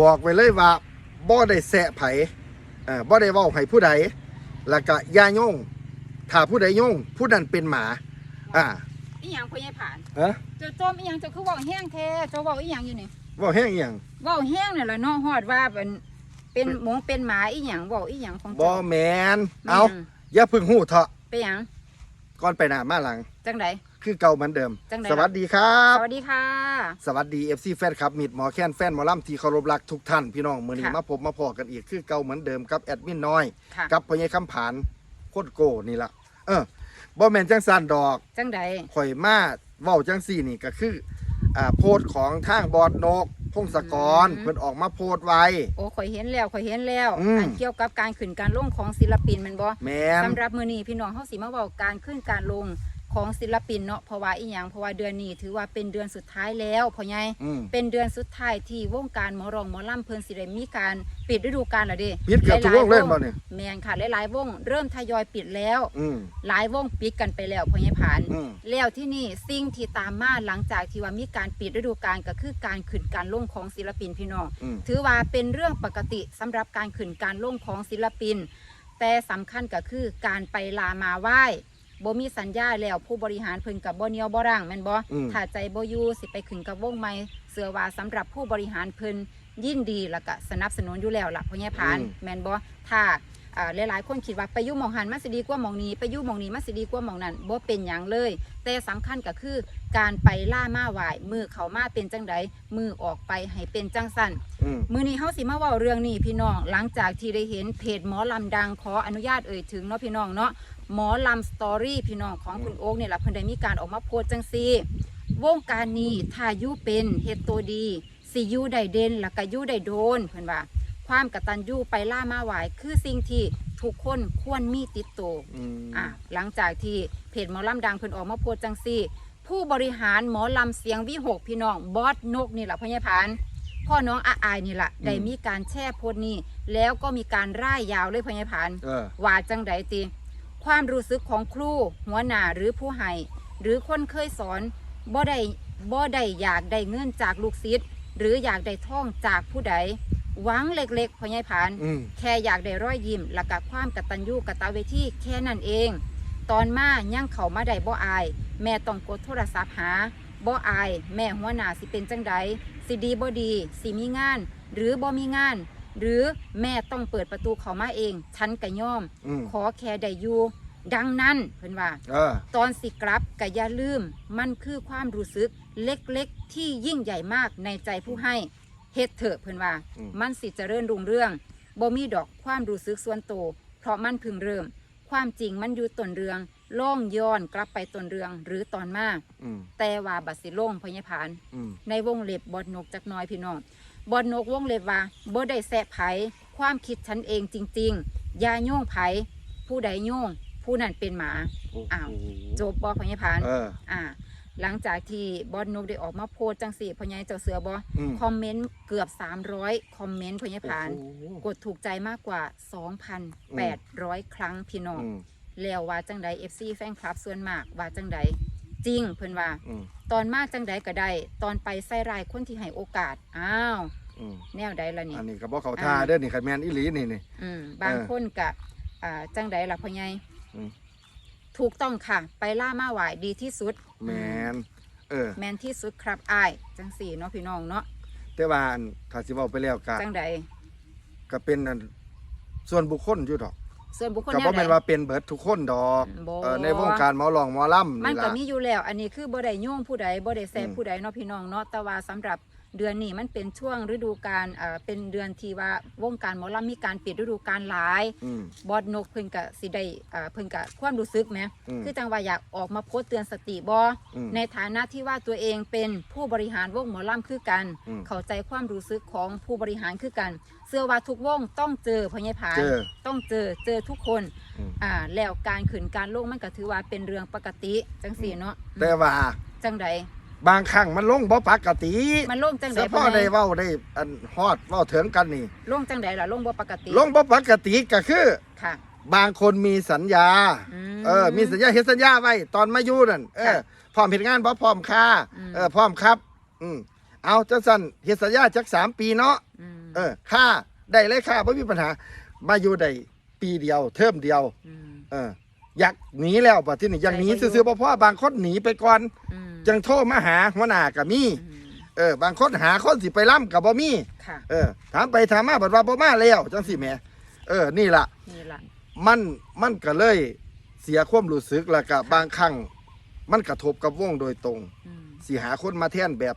บอกไว้เลยว่าบ่ได้แสะไผเอ่อบ่ได้เว้าให้ผู้ใดแล้วก็อย่าโยงถ้าผู้ใดโยงผู้นั้นเป็นหมา อ่าอีหยังพ่อใหญ่ผ่านเอ้อเจ้าโจมอีหยังเจ้าคือเว้าแห้งแท้เจ้าเว้าอีหยังอยู่นี่เว้าแห้งอีหยังเว้าแห้งนี่แหละเนาะฮอดว่าเป็นเป็นหมงเป็นหมาอีหยังเว้าอีหยังของบ่เจ้าแม่นแม่นเอาอย่าเพึ่งหู้เถาะไปหยัง ก่อนไปหน้ามาหลัง จังได คือเก่าเหมือนเดิม จังใดสวัสดีครับ สวัสดีค่ะ สวัสดี FC แฟนคลับมิดหมอแค้นแฟนหมอลำที่เคารพรักทุกท่านพี่น้องมื้อนี้ค่ะ มาพบมาพอกันอีกคือเก่าเหมือนเดิมกับแอดมินน้อย ค่ะ กับพ่อใหญ่คำผานโคตรโกนี่ล่ะเออบ่แม่นจังซั่นดอกจังใดข่อยมาเว้าจังซี่นี่ก็คืออ่าโพสต์ของทางบอดนก พงศกรเพิ่นออกมาโพสต์ไว้ โอ้ข่อยเห็นแล้วข่อยเห็นแล้วอืมอันเกี่ยวกับการขึ้นการลงของศิลปินแมันบ่แม่นสำหรับมื้อนี้พี่น้องเฮาสิมาเว้าการขึ้นการลง ของศิลปินเนาะเพราะว่าอีหยังเพราะว่าเดือนนี้ถือว่าเป็นเดือนสุดท้ายแล้วพ่อใหญ่อืม เป็นเดือนสุดท้ายที่วงการหมอรองหมอลำเพิ่นสิได้มีการปิดฤดูกาลแล้วเด้ปิดเกือบทุกวงเล่นบ่เนี่ยแม่นค่ะหลายๆวงเริ่มทยอยปิดแล้ว อืม หลายวงปิดกันไปแล้วพ่อใหญ่ผานอืม แล้วที่นี่สิ่งที่ตามมาหลังจากที่ว่ามีการปิดฤดูกาลก็คือการขึ้นการลงของศิลปินพี่น้อง อืม ถือว่าเป็นเรื่องปกติสำหรับการขึ้นการลงของศิลปิน แต่สำคัญก็คือการไปลามาไหว้ บ่มีสัญญาแล้วผู้บริหารเพิ่นกับบ่เหนียวบ่ร่างแม่นบ่อืม ถ้าใจบ่อยู่สิไปขึ้นกับวงใหม่เสือว่าสำหรับผู้บริหารเพิ่นยินดีแล้วก็สนับสนุนอยู่แล้วล่ะพ่อใหญ่ผานอืม แม่นบ่ถ้าอ่าหลายๆคนคิดว่าไปอยู่หมองหันมันสิดีกว่าหมองนี้ไปอยู่หมองนี้มันสิดีกว่าหมองนั้นบ่เป็นหยังเลย แต่สำคัญก็คือการไปล่ามาไหว้มือเขามาเป็นจังใดมือออกไปให้เป็นจังสั่น อืม มือนี้เฮาสิมาเว้าเรื่องนี้พี่น้อง หลังจากที่ได้เห็นเพจหมอลำดังขออนุญาตเอ่ยถึงเนาะพี่น้องเนาะ หมอลำสตอรี่พี่น้องของคุณโอ๊กเนี่ยแหละเพิ่นได้มีการออกมาโพสต์จังซี่วงการนี้ถ้าอยู่เป็นเฮ็ดตัวดีสิอยู่ได้เด่นแล้วก็อยู่ได้โดนเพิ่นว่า ความกตัญญูไปล่ามาไหวคือสิ่งที่ทุกคนควรมีติดตัวอืมอะหลังจากที่เพจหมอลำดังเพิ่นออกมาโพสต์จังซี่ ผู้บริหารหมอลำเสียงวิหกพี่น้องบอสนกนี่แหละพญาพานพ่อน้องอาอายนี่แหละได้มีการแช่โพสต์นี้ แล้วก็มีการร่ายยาวเลยพญาพานเออว่าจังใดตี ความรู้สึกของครู หัวหน้าหรือผู้ให้หรือคนเคยสอนบ่ได้บ่ได้อยากได้เงินจากลูกศิษย์หรืออยากได้ท่องจากผู้ใดหวังเล็กๆพญาพาน อืมแค่อยากได้ร้อยยิ้มและกับความกตัญญูกตเวทีแค่นั้นเอง ตอนมายังเขามาได้บ่อาย แม่ต้องกดโทรศัพท์หาบ่อาย แม่หัวหน้าสิเป็นจังใดสิดีบ่ดี สิมีงาน หรือบ่มีงาน หรือแม่ต้องเปิดประตูเขามาเอง ฉันก็ย่อม อืมขอแค่ได้อยู่ดังนั้นเพิ่นว่า เออ ตอนสิกลับก็อย่าลืม มันคือความรู้สึกเล็กๆ ที่ยิ่งใหญ่มากในใจผู้ให้เฮ็ดเถอะเพิ่นว่า อืม มันสิเจริญรุ่งเรื่องบ่มีดอกความรู้สึกส่วนตัวเพราะมันเพึงเริ่ม ความจริงมันอยู่ต้นเรื่องล่องย้อนกลับไปต้นเรื่องหรือตอนมาอืมแต่ว่าบัดสิล่งพญพาน อืมในวงเล็บบอดนกจักหน้อยพี่น้อง บอดนกวงเล็บว่าบ่ได้แสะไผความคิดฉันเองจริง ๆ อย่าโยงไผผู้ใดโยงผู้นั้นเป็นหมาอ้าวจบบ่พญพานเอออ่า หลังจากที่บอสนกได้ออกมาโพสต์จังสี่พญายเจ้าเสือบออืมคอมเมนต์เกือบ 300 คอมเมนต์พญาผานโอ้โหกดถูกใจมากกว่า 2,800 ครั้งพี่น้องอืมแล้วว่าจังใด FC แฟนคลับส่วนมากว่าจังใด จริงเพิ่นว่า อืมตอนมากจังใดก็ได้ ตอนไปใส่รายคนที่ให้โอกาส อ้าว อืมแนวใดล่ะนี่ อันนี้ก็บอกเขาท่า เด้อนี่คันแมนอีหลีนี่นี่ อืมบางเออคนกะอ่าจังใดล่ะพ่อใหญ่อืม ถูกต้องค่ะ ไปล่ามาไหวดีที่สุดแมนเออ แมนที่สุดครับอ้ายจังสี่เนาะพี่น้องเนาะแต่ว่าอันถ้าสิเว้าไปแล้วก็จังใดก็เป็นอันส่วนบุคคลอยู่ดอก ส่วนบุคคลก็แนบ่วใด แม่นว่าเป็นเบิดทุกคนดอกบ่ เออในวงการหมอลองหมอลำมันนี่ก็ล่ะ มีอยู่แล้ว อันนี้คือบ่ได้โย่งผู้ใดบ่ได้แซบอืม ผู้ใดเนาะพี่น้องเนาะแต่ว่าสำหรับ เดือนนี้มันเป็นช่วงฤดูกาลเอ่อเป็นเดือนที่ว่าวงการหมอลำมีการปิดฤดูกาลหลาย อืม บอดนกเพิ่นก็สิได้เอ่อเพิ่นก็ความรู้สึกแหมอืมคือจังว่าอยากออกมาโพสต์เตือนสติบ่อืมในฐานะที่ว่าตัวเองเป็นผู้บริหารวงหมอลำคือกัน อืมเข้าใจความรู้สึกของผู้บริหารคือกัน เสื้อว่าทุกวงต้องเจอพญายผานเจอ ต้องเจอเจอทุกคนอืมอ่าแล้วการขืนการลงมันก็ถือว่าเป็นเรื่องปกติจังสี่เนาะแต่ว่าจังใด บางครั้งมันลงบ่ปกติมันลงจังใดเฉพาะได้เว้าได้อันฮอดเว้าถึงกันนี่ ลงจังใดล่ะลงบ่ปกติ ลงบ่ปกติก็คือค่ะ บางคนมีสัญญามเออ มีสัญญาเฮ็ดสัญญาไว้ตอนมาอยู่นั่นเออค่ะพร้อมเฮ็ดงานบ่พร้อมค่าอืมเออพร้อมครับ อืมเอาจังสั่นเฮ็ดสัญญาจักสามปีเนาะอืมเออค่าได้เลยค่าบ่มีปัญหา มาอยู่ได้ปีเดียวเทอมเดียวมเอออยากหนีแล้วบัดที่นี่อยากหนีใจบ่อยู่ซื่อๆบ่พอบางคนหนีไปก่อนอืม จังโทรมาหาหัวหน้าก็มีอืมเออบางคนหาคนสิไปล่ำก็บ่มีค่ะ เออถามไปถามมาบัดว่าบ่มาแล้วจังสิแหม่เออนี่ล่ะ นี่ล่ะมันมันก็เลยเสียความรู้สึกแล้วก็บางครั้งมันกระทบกับวงโดยตรง อืม สิหาคนมาแทนแบบ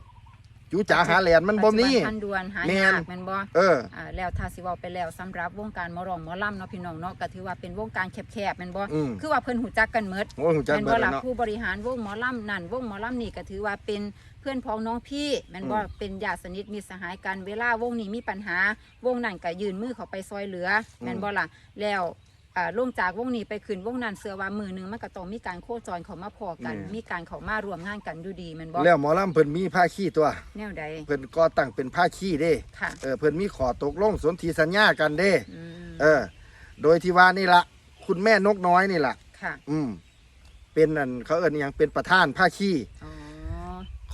จูจ๋าหาแหลนมันบ่มีปัจจุบัทันด่วนหาแม่ยานกแม่นบ่เออ อ่าแล้วถ้าสิเว้าไปแล้วสำหรับวงการหมอร้องหมอลำเนาะพี่น้องเนาะก็ถือว่าเป็นวงการแคบๆแม่นบ่อืม คือว่าเพิ่นหูจักกันหมด โอ้ยหูจักแม่นเบิบ่ดแล้ล่ะวเนาะ ผู้บริหารวงหมอลำนั่นวงหมอลำนี่ก็ถือว่าเป็นเพื่อนพ้องน้องพี่แม่นบ่อืมเป็นญาติสนิทมิตรสหายกันเวลาวงนี้มีปัญหา วงนั้นก็ยืนมือเข้าไปซอยเหลือแม่นบ่ล่ะแล้วอ่า ลงจากวงนี้ไปขึ้นวงนั้นเสือว่ามือหนึงมันก็ต้องมีการโคจรเข้ามาพอกันมีการเข้ามารวมงานกันอยู่ดีแม่นบ่แล้วหมอลำเพิ่นมีผ้าขี้ตัว แนวใดเพิ่นก็ตั้งเป็นผ้าขี้เด้ ค่ะเออเพิ่นมีขอตกลงสนธิสัญญากันเด้ อืมเออ โดยที่ว่านี่ละคุณแม่นกน้อยนี่ล่ะค่ะอืม เป็นอันเขาเอิ้นอหยังเป็นประธานผ้าขี้ อ๋อ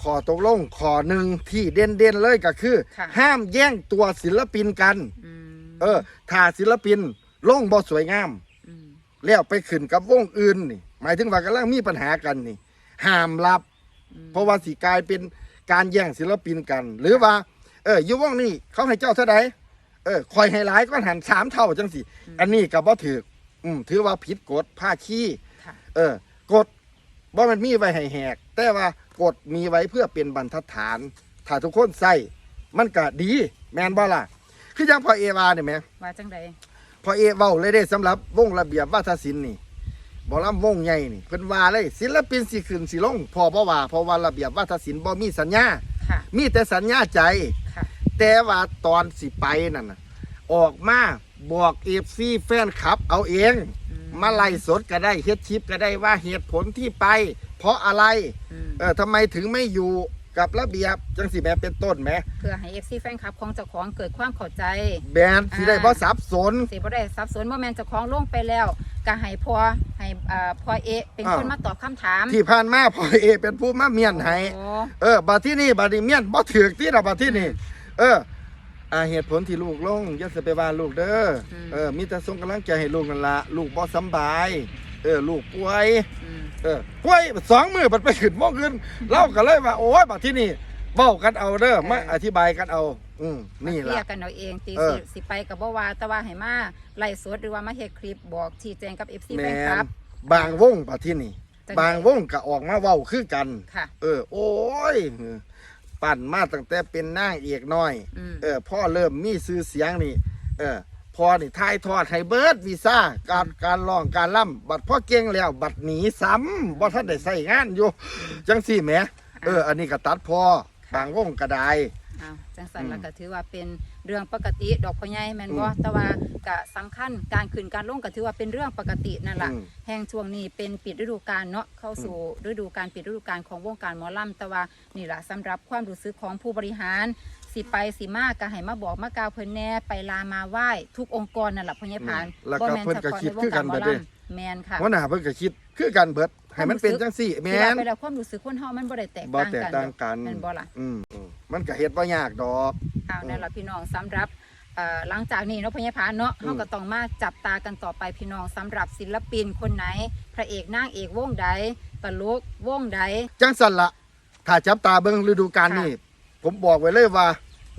ขอตกลงขอหนึ่งที่เด่นเด่นๆเลยก็คือ ค่ะ ห้ามแย่งตัวศิลปินกัน อืมเออถ้าศิลปิน ลงบ่สวยงามมแล้วไปขึ้นกับวงอื่นนี่ หมายถึงว่ากำลังมีปัญหากันนี่ห้ามรับ อืมเพราะว่าสิกลายเป็นการแย่งศิลปินกัน หรือว่า เอออยู่วงนี้เขาให้เจ้าเท่าใดเออคอยให้หลายก็หันสามเท่าจังสิอันนี้ก็บ่ถืออืมถือว่าผิดกฎผ้าขี้ ค่ะ เออกฎว่ามันมีไว้ให้แหก แต่ว่ากฎมีไว้เพื่อเป็นบรรทัดฐาน ถ้าทุกคนใส่มันก็ดี แมนบ่ล่ะ คืออย่างพอเอวาเนี่ยแหมว่าจังใด พอเอเว้าเลยได้สำหรับวงระเบียบวัฒนศิลป์นี่บ่ลำวงใหญ่นี่เพิ่นว่าเลยศิลปินสิขึ้นสิลงพอบ่ว่าเพราะว่าระเบียบวัฒนศิลป์บ่มีสัญญา ค่ะมีแต่สัญญาใจ ค่ะ แต่ว่าตอนสิไปนั่นน่ะออกมาบอกเอฟซีแฟนคลับ เอาเอง อืมาไล่สดก็ได้เฮ็ดชิปก็ได้ว่าเหตุผลที่ไป เพราะอะไร อืม เออทำไมถึงไม่อยู่ กับระเบียบจังสิแหม่เป็นต้นแหมเพื่อให้ FC แฟนคลับของเจ้าของเกิดความเข้าใจแบรนด์สิได้บ่สับสนสิบ่ได้สับสนว่าแม่นเจ้าของลงไปแล้วก็ให้พอให้อ่าพอเอะเป็นอ้าวคนมาตอบคำถาม ที่ผ่านมาพอเอ เป็นผู้มาเมียนให้โอ้เออบัดที่นี่บัดนี้เมียนบ่ถือกที่ละบัดที่นี่เอออ่าเหตุผลที่ลูกลงอย่าสิไปว่าลูกเด้ออมเออมีแต่ส่งกำลังใจให้ลูกนั่นละลูกบ่สำบาย เออลูกป่วยอืมเออป่วยสองมือบัดไปขึ้นมองขึ้นเล่ากันเลยว่าโอ้ยบัดที่นี่เบ้ากันเอาเด้อมาอธิบายกันเอา อืมนี่เคลียล่ะร์กันเอาเองตีเออสิสิไปกับบ่ว่าแต่ว่าให้มาไล่สดหรือว่ามาเฮ็ดคลิปบอกชี้แจงกับ FC แมแฟนคลันบบางวงบัดที่นี่จังบางวงก็ออกมาเว้าคือกันค่ะเออ โอ้ยปั่นมาตั้งแต่เป็นนางเอกน้อยอืมเออพ่อเริ่มมีชื่อเสียงนี่ เออ พ่อนี่ทายทอดให้เบิร์ดวีซ่าการการร้องการล่ำบัดพ่อเก่งแล้ว บัดหนีซ้ำบ่ท่านได้ใส่งานอยู่ จังสี่แหมเออ อันนี้ก็ตัดพ่อบางวงก็ได้ อ้าวจังสันอืมแล้วก็ถือว่าเป็นเรื่องปกติดอกพ่อใหญ่แม่นบ่อืมแต่ว่าก็สำคัญการขึ้นการลงก็ถือว่าเป็นเรื่องปกตินั่นล่ะ อืม แห่งช่วงนี้เป็นปิดฤดูกาลเนาะเข้าสู่ฤดูกาลปิดฤดูกาลของวงการหมอลำแต่ว่านี่ล่ะสำหรับความรู้สึกของผู้บริหาร สิไปสิมาก็ให้มาบอกมากล่าวเพิ่นแหน่ไปลามาไหว้ทุกองค์กรนั่นล่ะพ่อใหญ่ผานแล้วก็บ่แม่นเพิ่นก็ฉพาะคิดในวคืงอกัการนหมอเบิดเด้ลำแม่นค่ะ หัวหน้าเพิ่นก็คิดคือกันเบิด ให้มันเป็นจังสี่แม่ที่ว่านไปแล้วความรู้สึกคนเฮามันบ่ได้แตกบ่ต่างแตกกันต่างกันแม่นบ่ล่ะอืมอืมมันก็เฮ็ดบ่ยากดอกอ้าวนั่นแหละพี่น้องสำหรับเอ่อหลังจากนี้เนาะพญาพานเนาะอืมเราก็ต้องมาจับตากันต่อไปพี่น้องสำหรับศิลปินคนไหน พระเอกนางเอกวงใดตลกวงใดจังสันละถ้าจับตาเบิ่งฤดูกาลค่ะนี้ผมบอกไว้เลยว่า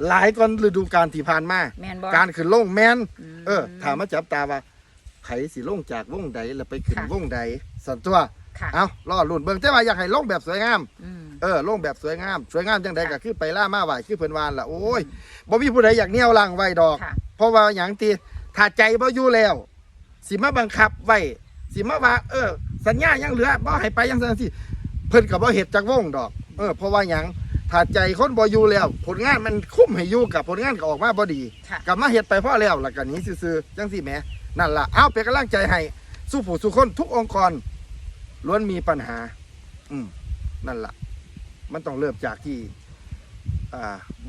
หลายก่อนฤดูกาลที่ผ่านมาแมนบอการขึ้นลงแม่นมเออถามมาจับตาว่าไผสิลงจากวงใดแล้วไปขึ้นค่ะวงใดสันตัว ค่ะเอาล่อลุ่นเบิ่งแต่ว่าอยากให้ลงแบบสวยงาม อืม เออลงแบบสวยงาม สวยงามจังใดค่ะก็คือไปล่ามาไหวคือเพิ่นวานล่ะโอ้ยบ่มีผู้ใดอยากเหนี่ยวลังไว้ดอก ค่ะ เพราะว่าหยังตีถ้าใจบ่อยู่แล้ว สิมาบังคับไว้สิมาว่า เออ สัญญายังเหลือบ่ให้ไปยังซั่นสิเพิ่นก็บ่เฮ็ดจักวงดอก เออเพราะว่าหยังถ้าใจคนบ่อยู่แล้ว ผลงานมันคุ้มให้อยู่กับผลงานก็ออกมาบ่ดี ค่ะ กลับมาเฮ็ดไปพอแล้วแล้วก็หนี้ซื่อๆจังซี่แหมนั่นล่ะเอาเป็นกำลังใจให้สู้ผู้สู้คนทุกองค์กร ล้วนมีปัญหา อืมนั่นล่ะ มันต้องเริ่มจากที่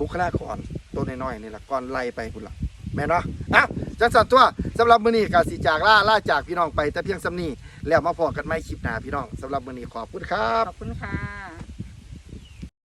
บุคลากรตัวน้อยๆนี่แหละก่อนไล่ไปคุณล่ะแม่นเนาะอะจังสันตัวสำหรับมื้อนี้กาสีจากล่าล่าจากพี่น้องไปแต่เพียงสำนี้แล้วมาพอกันไม่คลิปหน้าพี่น้องสำหรับมื้อนี้ขอบคุณครับ ขอบคุณค่ะ